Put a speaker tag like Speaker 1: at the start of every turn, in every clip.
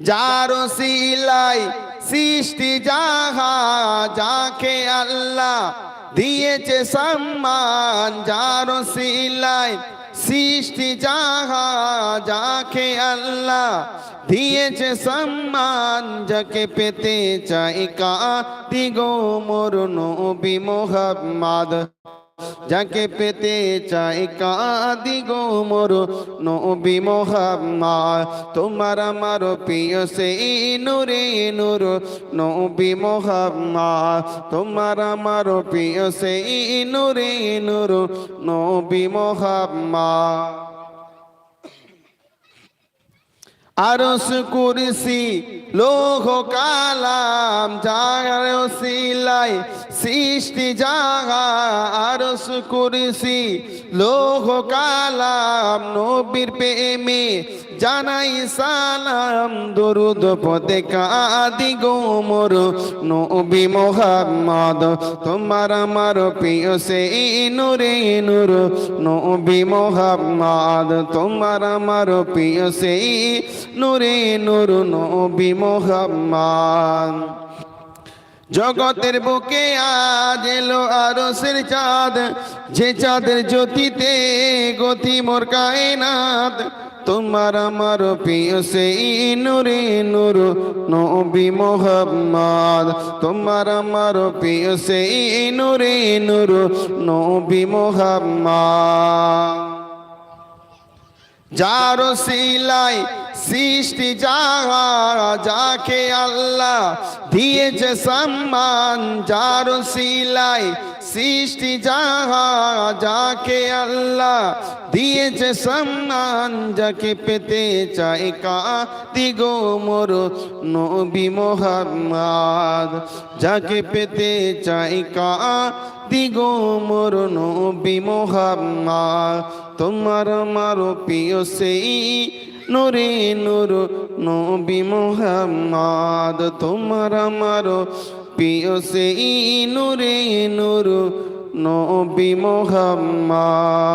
Speaker 1: যার সিলাই সৃষ্টি যাহা, যাকে আল্লাহ দিয়েছে সম্মান, যার সিলাই সৃষ্টি যাহা, যাকে আল্লাহ দিয়েছে সম্মান, যাকে পেতে চাই কাতি গো মোর নবী মোহাম্মদ। যাকে পেতে চাই কাদি গো মোর নবী মোহাম্মদ। তোমার আমার প্রিয় সেই নূরে নূর নবী মোহাম্মদ। তোমার আমার প্রিয় সেই নূরে নূর নবী মোহাম্মদ। আরস কুরসি, লোহ কালাম যার সিলাই সৃষ্টি জাগা আরস কুরসি লোহ, কালাম, নবীর প্রেমে জানাই সালাম, দরুদ, পদে কাদি গোমর, নবী মোহাম্মদ, তোমার আমার প্রিয় সেই নূরে নূর, নবী মোহাম্মদ, তোমার আমার প্রিয় সেই নূরে নূর, নবী মোহাম্মদ। জগতের বুকে আজ এলো আরসের চাঁদ। যে চাঁদের জ্যোতিতে গতি মোর কায়নাত। তোমার আমার প্রিয় সেই নূরে নূর নবী মোহাম্মদ। তোমার আমার প্রিয় সেই নূরে নূর নবী মোহাম্মদ। যার সিলাই সৃষ্টি যাহা যাকে আল্লাহ দিয়েছে সম্মান, যার সিলাই সৃষ্টি যাহা যাকে আল্লাহ দিয়েছে সম্মান, যাকে পেতে চাই কাতি গো মোর নবী মোহাম্মদ। যাকে পেতে চাই কাতি গো মোর নবী মোহাম্মদ। তোমার আমার প্রিয় সেই নুরে নুর নবী মোহাম্মদ তোমার আমার প্রিয় সেই নুরে নুর নবী মোহাম্মদ।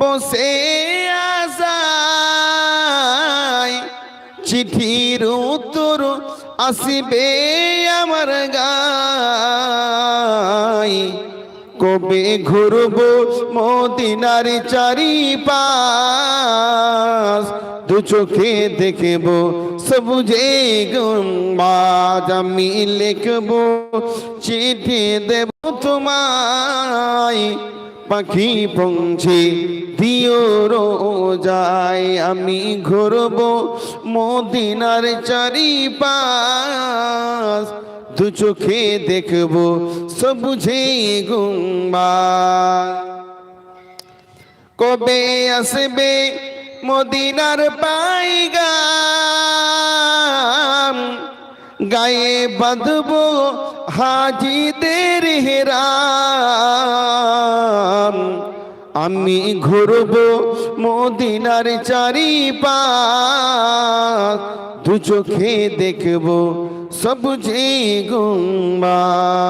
Speaker 1: বসে আসাই চিঠির উত্তর আসিবে আমার গাই। কবে ঘুরব মদিনার চারি পাশ দু চোখে দেখব সবুজে গম্বাজ, আমি লিখব চিঠি দেব তোমায়। পাখি পৌঁছে দিও রোজায় আমি ঘুরব মদিনার চারি পাশ দু চোখে দেখব সবুঝে গুম্বা। কবে আসবে মদিনার পাইগাম গায়ে বাঁধব হাজিদের হেরাম আমি ঘুরব মদিনার চারি পাশ দু চোখে দেখব সবুজে গুম্বাদ